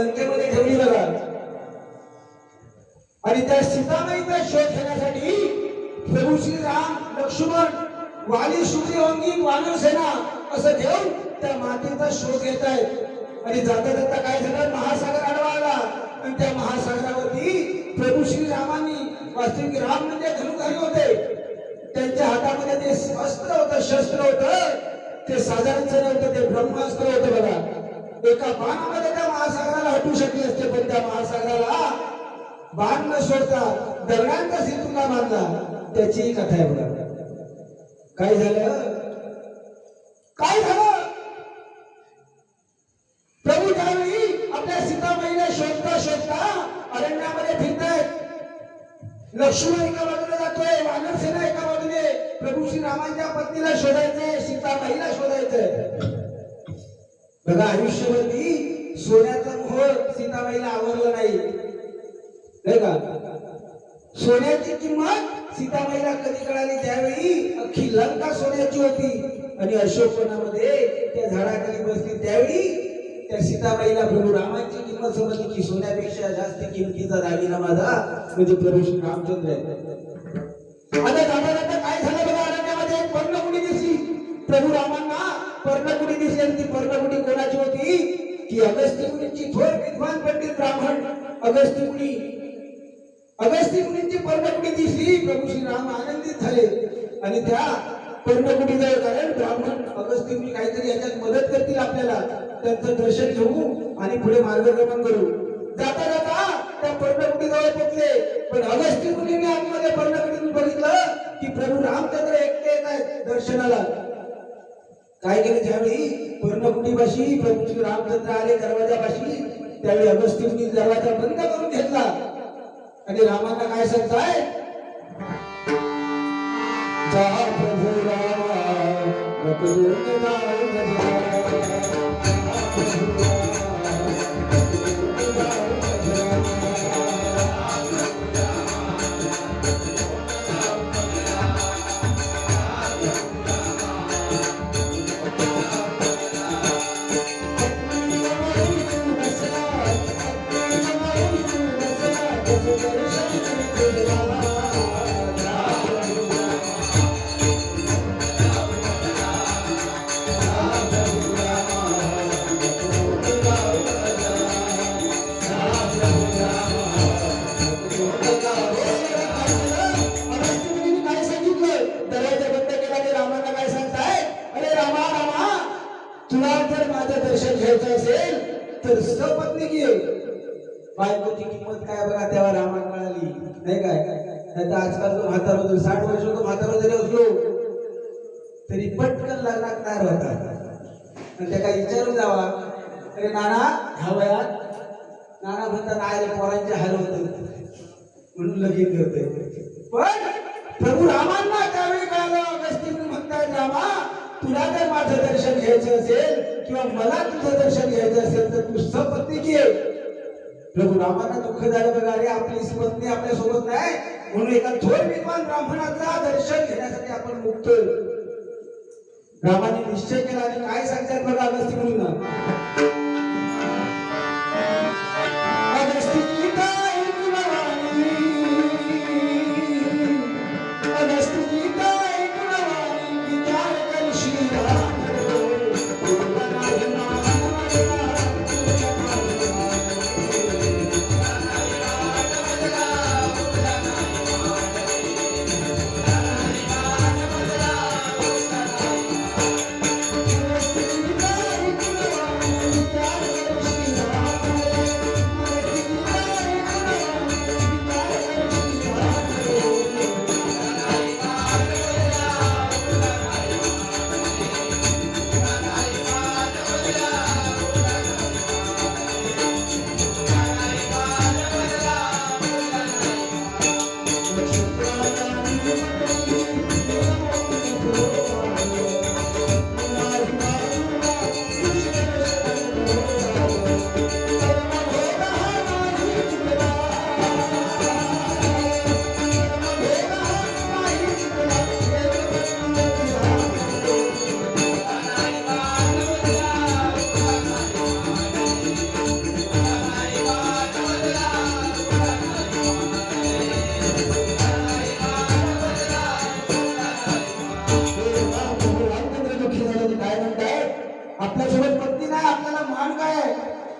लंकेमध्ये ठेवली बघा आणि त्या सीतामाईचा शोध घेण्यासाठी प्रभू श्रीराम लक्ष्मण वाली शुक्री अंगी वानर सेना असं घेऊन त्या मातेचा शोध घेत आहेत. आणि जाता जाता काय झालं? महासागर आडवा आला आणि त्या महासागरावरती प्रभू श्रीरामांनी वास्तविक राम म्हणजे धनुधारी होते. त्यांच्या हातामध्ये ते अस्त्र होतं शस्त्र होतं. ते साधारण होतं ते ब्रह्मास्त्र होतं बघा. एका बाणामध्ये त्या महासागराला हटू शकले असते पण त्या महासागराला बाण न सोडता दगडांचा सेतूला बांधला. त्याचीही कथा आहे बघा. काय झालं? काय झालं? प्रभू त्यावेळी आपल्या सीतामाईला शोधता शोधता अरण्यामध्ये फिरतायत. लक्ष्मण एका बाजूला जातोय वानरसेना एका बाजूने. प्रभू श्री रामांच्या पत्नीला शोधायचंय सीताबाईला शोधायचंय. बघा आयुष्यवरती सोन्याचा मोहर सीताबाईला आवडला नाही. नाही का? सोन्याची किंमत सीताबाईला कधी कळाली? त्यावेळी अख्खी लंका सोन्याची होती. आणि अशोकवनामध्ये त्या झाडाखाली बसली. त्यावेळी त्या सीताबाईला प्रभू रामाची किंमत समजली की सोन्यापेक्षा जास्त किमतीचा दागिना माझा म्हणजे प्रभू श्री रामचंद्र आहे. आता जाता जाता काय झालं बघा अरण्यामध्ये? एक पर्णकुटी दिसली. प्रभू रामांना पर्णकुटी दिसली आणि ती पर्णकुटी कोणाची होती की अगस्त्य मुनींची थोर विद्वान पंडित ब्राह्मण. अगस्त्य मुनी अगस्त्य मुनींची पर्णकुटी दिसली. प्रभू श्री राम आनंदित झाले. आणि त्या पर्णकुटी जवळ कारण ब्राह्मण अगस्त्य मुनी काहीतरी याच्यात मदत करतील आपल्याला. त्यांचं दर्शन घेऊ आणि पुढे मार्गक्रमण करू. जाता जाता त्या पर्णकुटी जवळ पोचले. पण अगस्त्य मुनीने आतमध्ये पर्णकुटीतून बघितलं की प्रभू रामचंद्र एकटे येत आहेत दर्शनाला. काय केलं ज्यावेळी? पर्णकुटीपाशी प्रभू श्री रामचंद्र आले दरवाजापाशी त्यावेळी अगस्त्य दरवाजा बंद करून घेतला. आणि रामांना काय सांगताय? जा प्रभू रामा आजकाल तो म्हातारा जर साठ वर्ष तो म्हातारा जरी असलो तरी पटकन लग्नात तयार होतात. आणि त्या काय विचारून जावा अरे नाना ह्या वयात नाना म्हणतात नाही पोरांचे हाल होत म्हणून लगीन करते पण प्रभू रामांना त्यावेळी कळालं अगस्ती म्हणताय रामा तुला जर माझं दर्शन घ्यायचं असेल किंवा मला तुझं दर्शन घ्यायचं असेल तर तू सपत्नी घे प्रभू रामांना दुःख झालं बघा अरे आपली पत्नी आपल्यासोबत नाही म्हणून एका थोर विद्वान ब्राह्मणाचा दर्शन घेण्यासाठी आपण मुक्त रामाने निश्चय केला आणि काय सांगतात बघा अगस्ती म्हणून.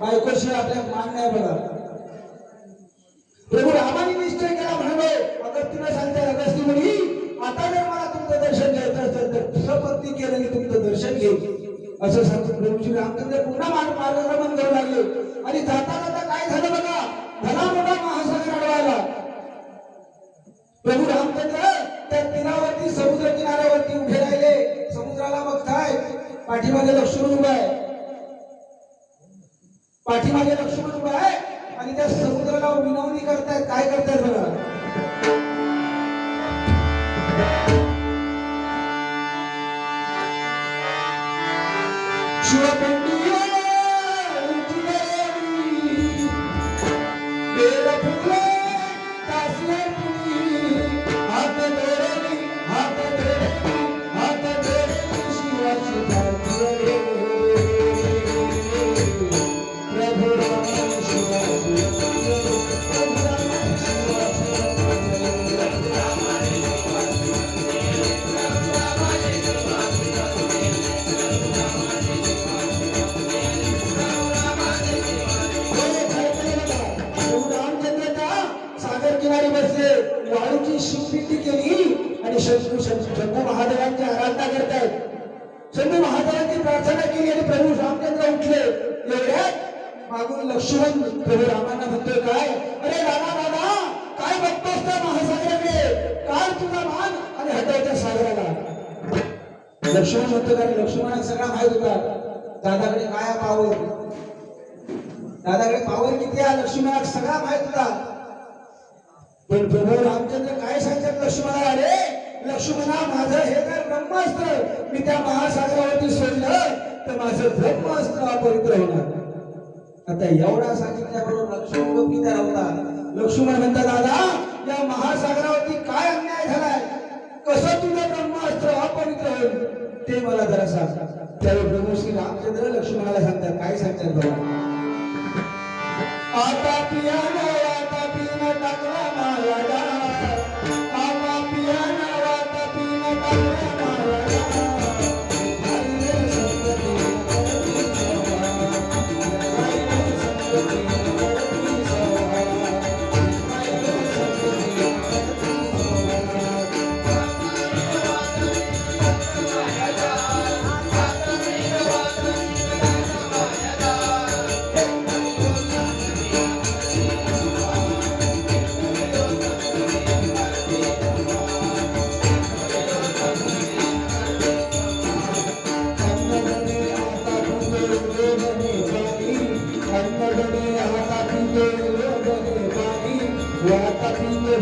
बायकोशी आपल्या मान नाही बघा. प्रभू रामाने निश्चय केला म्हणलो. अगस्तीला सांगते अगस्ती मुली आता जर मला तुमचं दर्शन घ्यायचं असेल तर सपत्नी केलं की तुमचं दर्शन घेऊ असं सांगतो प्रभूजी रामचंद्र पुन्हा मार्ग मार्गक्रमण करू लागले. आणि जाता जाता काय झालं बघा? धना मोठा महासागर अडवायला प्रभू रामचंद्र त्या तीरावरती समुद्र किनाऱ्यावरती उभे राहिले. समुद्राला बघताय पाठीमागे लक्ष्मण उभा आहे. पाठीमागे लक्ष्मण उभा आहे आणि त्या समुद्राला विनवणी करतायत. काय करतायत बघा. प्रभू रामचंद्र उठले. एवढ्यात मागून लक्ष्मण प्रभू रामांना म्हणतोय काय? अरे रामा दादा काय बघतोस त्या महासागराकडे? काय तुझा मान आणि हटवत्या सागराला. लक्ष्मण म्हणतो कारण लक्ष्मणाला सगळा माहीत होता. दादाकडे काय पावर दादाकडे पावर किती आहे? लक्ष्मणाला सगळा माहीत होता. पण प्रभू रामचंद्र काय सांगतात लक्ष्मणाला? अरे लक्ष्मणा माझं हे काय ब्रह्मास्त्र मी त्या महासागरावरती सोडलं. तर माझं ब्रह्मास्त्र अपवित्र होणार आता एवढा सांगितल्याबरोबर लक्ष्मण लोक किती लक्ष्मण म्हणतात दादा या महासागरावरती काय अन्याय झालाय? कसं तुझं ब्रह्मास्त्र अपवित्र होईल ते मला जरा सांग. त्यावेळी प्रभू श्री रामचंद्र लक्ष्मणाला सांगतात काय सांगतात बाबा आता पियानो वाता पिते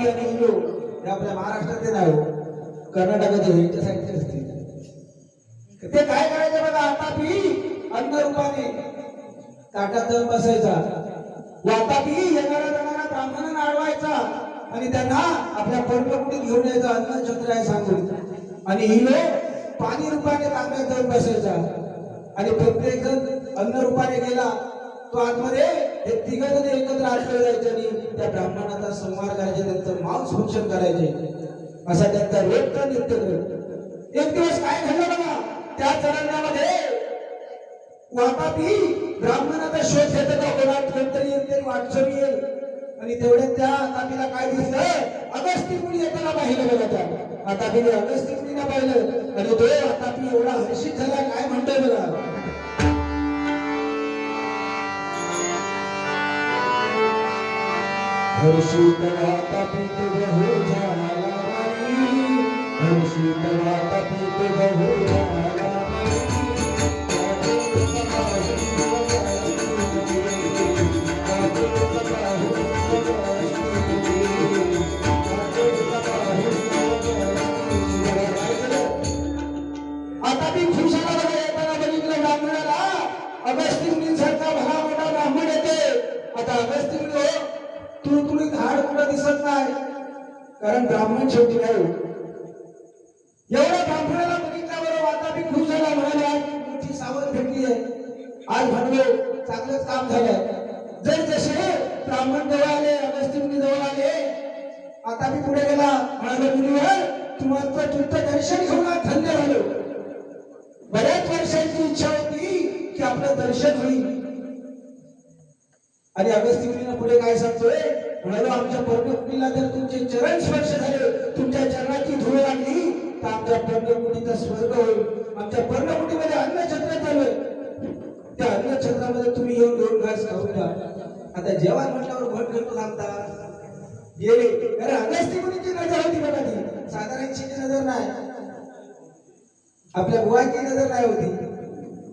मराठी आणि इंगो हे आपल्या महाराष्ट्रात ते नाही हो यांच्या साईडचे असतील ते काय करायचे बघा आतापी अन्न रूपाने ताटात जाऊन बसायचा. वातापी येणाऱ्या जाणारा ब्राह्मणांना अडवायचा आणि त्यांना आपल्या पर्णकुटीत घेऊन यायचा अन्न छत्र आहे सांगून. आणि हिलो पाणी रूपाने तांब्यात जाऊन बसायचा. आणि प्रत्येक जण अन्न रूपाने गेला. तो आतमध्ये हे तिघ जण एकत्र आठवले जायचे आणि त्या ब्राह्मणाचा संवार करायचे त्यांचं मांस भक्षण करायचे. असा त्यांचा रोजचा नित्यक्रम एक दिवस काय झालं बघा त्या चरणामध्ये वापापी ब्राह्मणाचा शोध घेत होता कोणात कोणतरी येईल येईल. आणि तेवढ्यात त्या तापीला काय दिसलं? अगस्ती मुली येताना पाहिलं बघा त्या. आता अगस्ती मुलीला पाहिलं. आणि तो आतापी एवढा हर्षित झाला काय म्हणतोय बघा? हर्षित वातापीत बहु झाला बाई. हर्षित वातापीत बहु झाला बऱ्याच वर्षांची इच्छा होती की आपलं दर्शन होईल. आणि अगस्त्य पुढे काय सांगतोय? म्हणालो आमच्या पर्णकुटीला जर तुमचे चरण स्पर्श झाले तुमच्या चरणाची धूळ लागली तर आमच्या पर्णकुटीचा स्वर्ग होईल. आमच्या पर्णकुटीमध्ये अन्नछत्र चालू आहे. त्या अन्नछत्रामध्ये तुम्ही येऊन दोन घास खाऊन द्या आता जेवण म्हटल्यावर भट घेतो थांबता गेले. अरे अगस्त्य मुनीची नजर होती बघा ती साधारणची नजर नाही. आपल्या बुवाची नजर नाही होती.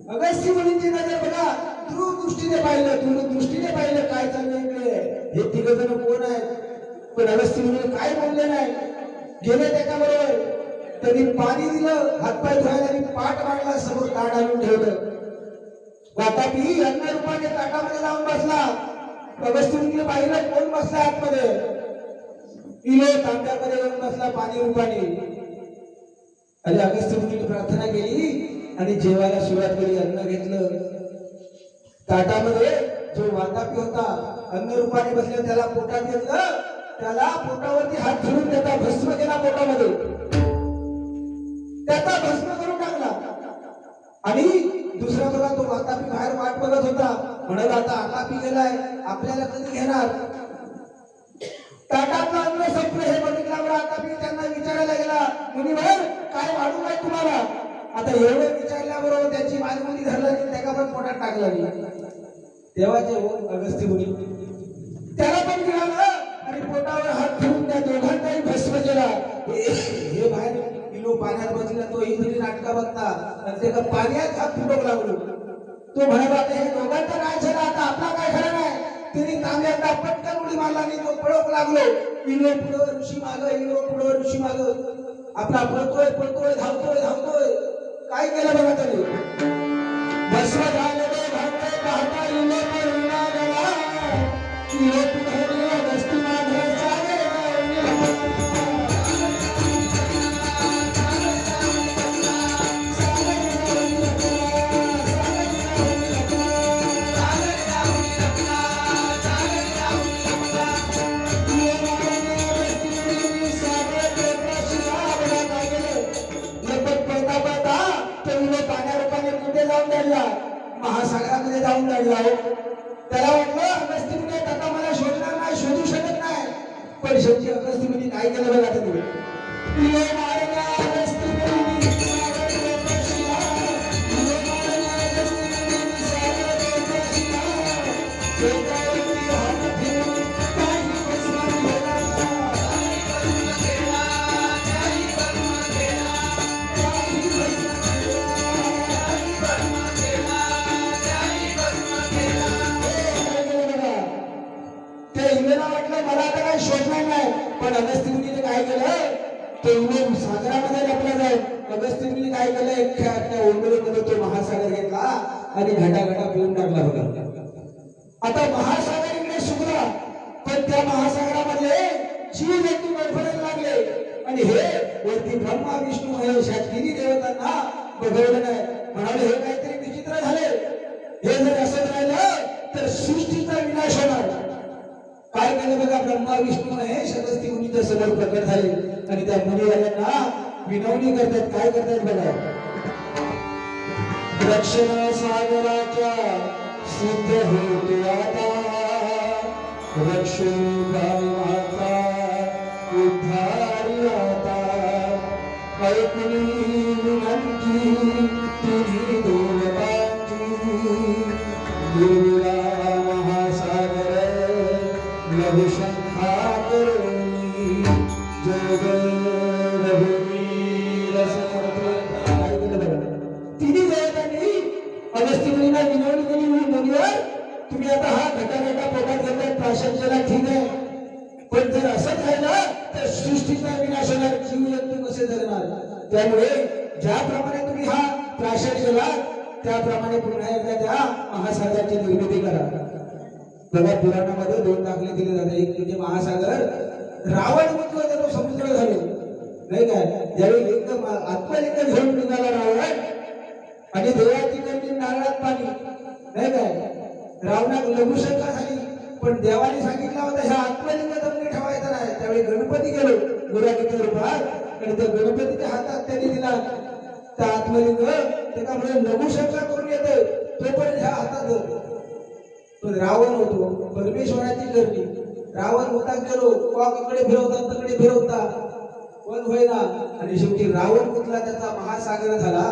अगस्ती मुलींची नजर बघा दूरदृष्टीने पाहिलं दूरदृष्टीने पाहिलं काय चाललंय इकडे. हे तिघ जण कोण आहेत? पण अगस्ती मुली काय बोलले नाही. गेले त्याच्याबरोबर. त्यांनी पाणी दिलं हातपाय धुवायला आणि पाठ मांडला समोर ताट आणून ठेवलं. वातापी अन्न रूपाने ताटामध्ये जाऊन बसला. अगस्ती मुलीने पाहिलं कोण बसला आतमध्ये? इलो तांब्यामध्ये येऊन बसला पाणी रूपाने. आणि अगस्त मुनीने प्रार्थना केली आणि जेवायला सुरुवात केली अन्न घेतलं. ताटामध्ये जो वातापी होता अन्न रूपाने बसले त्याला पोटात घेतलं. त्याला पोटावरती हात धरून त्याचा भस्म केला पोटामध्ये. त्याचा भस्म करून टाकला. आणि दुसरा बघा तो वातापी बाहेर वाट बघत होता. म्हणाला आता आतापी गेलाय आपल्याला कधी घेणार? ताटातलं अन्न संपलं हे बघितल्यावर आता मी त्यांना विचारायला गेला मुनीवर काय वाढू काय तुम्हाला? आता एवढं विचारल्याबरोबर त्याची मालमुनी धरला की त्याला पण पोटात टाकला नाही तेव्हाचे हो अगस्त्य मुनी. त्याला पण मिळालं. आणि पोटावर हात ठेवून त्या दोघांनाही भस्म केला. हे बाहेर किलो पाण्यात बसला तो इंग्रजी नाटका बघता. आणि त्याला पाण्यात हात फुटक लागलो. तो म्हणाला हे दोघांचा काय झाला. आता आपला काय खरं नाही? तिने तांब्यांना पटकन उडी मारला आणि तो पळक लागलो. इलो पुढं ऋषी माग इलो पुढं ऋषी माग. आपला पळतोय पळतोय धावतोय धावतोय. काय केलं बघा त्याने? भस्म झालेले भांडे पाहता जाऊन दडला हो त्याला वाटलं अगस्ती मुनी आता मला शोधणार नाही शोधू शकत नाही. पण शेवटी अगस्ती मुनी काय केलं बघा तुम्ही. मला आता काही शोधणार नाही. पण अगस्ती मुलीने काय केलंय? ते सागरामध्ये लपलं जाईल अगस्ती मुनी काय केलंय? एकट्या ओंडोलीमध्ये तो महासागर घेतला आणि घटाघटा घटा पिऊन टाकला होता आता महासागर इकडे सुकला. पण त्या महासागरामध्ये जीव व्यक्ती गडबडायला लागले. आणि हे वरती ब्रह्मा विष्णू महेश या तिन्ही देवतांना बघवलं नाही. म्हणाले हे काहीतरी विचित्र झाले. हे जर असं राहिलं तर सृष्टीचा विनाश होणार. काय केलं बघा ब्रह्मा विष्णू महेश अगस्ती मुनीच्या समोर प्रकट झाले. आणि त्या मुनीवाल्यांना विनवणी करतात. काय करतात बघा? दक्षिण सागराच्या सिद्ध होते आता रक्षोबाई माता उद्धारी आता ऐकली विनंती तिन्ही देवतांची. देवीला तुम्ही आता हा घटा घटा पोटात घेताय प्राशंचाला ठीक आहे पण जर असंच झालं तर सृष्टीचा विनाश होणार जीव जंतू कसे जगणार त्यामुळे ज्याप्रमाणे तुम्ही हा प्राशन केला त्याप्रमाणे पुन्हा एकदा त्या महासागराची निर्मिती करा. बघा पुराणामध्ये दोन दाखले दिले जातात. एक म्हणजे महासागर रावण मुक्त तो समुद्र झाले. नाही काय ज्यावेळी लिंग आत्मलिंग घेऊन निघाला रावण आणि देवाची नारळात पाणी. नाही काय रावणा लघुशंका झाली. पण देवाने सांगितला होता ह्या आत्मलिंग जमिनी ठेवायचा नाही. त्यावेळी गणपती गेलो गुराकीच्या रूपात. आणि त्या गणपतीच्या हातात त्यांनी दिला त्या आत्मलिंग. त्याच्यामुळे लघुशंका करून येतं तो पण ह्या हातात पण रावण होतो परमेश्वराची गर्दी. रावण होता गेलो कॉकडे फिरवता तकडे फिरवता. पण होईना. आणि शेवटी रावण कुठला त्याचा महासागर झाला.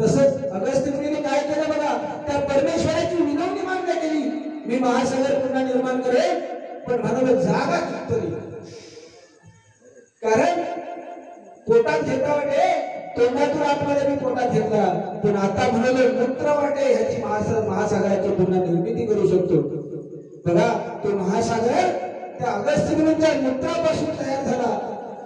तसंच अगस्त्य मुलीने काय केलं बघा? त्या परमेश्वराची विनवणी मी महासागर पुन्हा निर्माण करेल पण म्हणाल जागा तरी कारण पोटात घेता वाटे तोंडातून आतमध्ये मी पोटात घेतला. पण आता म्हणालो मूत्र वाटे ह्याची महासागर महासागराची पुन्हा निर्मिती करू शकतो. बघा तो महासागर त्या अगस्त्य मुनीच्या मूत्रापासून तयार झाला.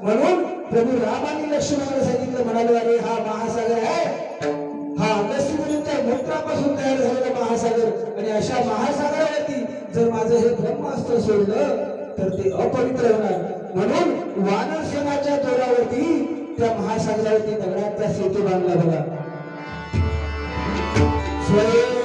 म्हणून प्रभू रामाने लक्ष्मणाला सांगितलं म्हणाले अरे हा महासागर आहे. हा अगस्त्य मुनीच्या मूत्रापासून तयार झालेला महासागर. आणि अशा महासागरावरती जर माझं हे ब्रह्मास्त्र सोडलं तर ते अपवित्र होणार. म्हणून वानरसेनाच्या तोरावरती त्या महासागरावरती दगडाचा सेतू बांधला बघा. स्वयं